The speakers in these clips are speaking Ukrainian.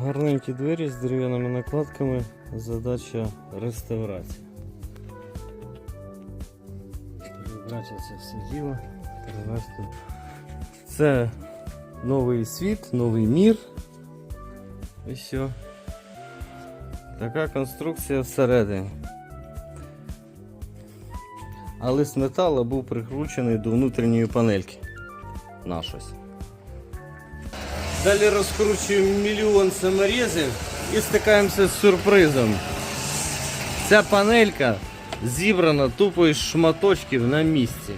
Гарненькі двері з дерев'яними накладками. Задача реставрація. Перебрати це все діло. перенести. Це новий світ, новий мір. І все. Така конструкція всередині. А лист металу був прикручений до внутрішньої панельки. На щось. Далі розкручуємо мільйон саморізів і стикаємося з сюрпризом. Ця панелька зібрана тупо із шматочків на місці.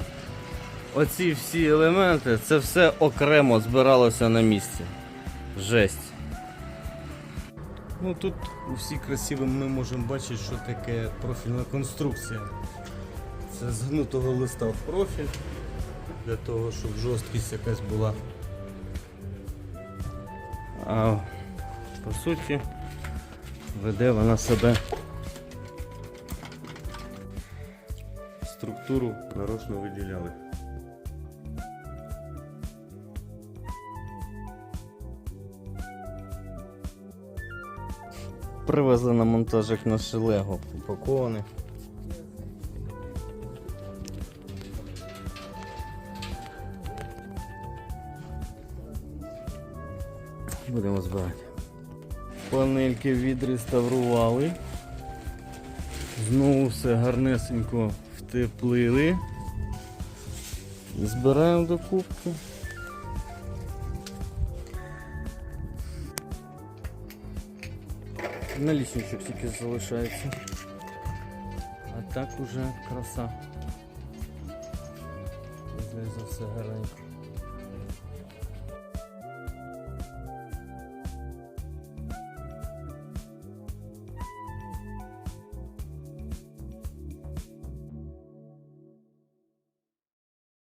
Оці всі елементи, це все окремо збиралося на місці. Жесть. Ну тут у всі красиві ми можемо бачити, що таке профільна конструкція. Це з гнутого листа в профіль, для того, щоб жорсткість якась була. А по суті веде вона себе структуру нарочно виділяли. Привезли на монтажик наше лего упаковане. Будемо збирати. Панельки відреставрували. Знову все гарнесенько втеплили. Збираємо до кубки. Налічничок тільки залишається. А так уже краса. Знизу все гарненько.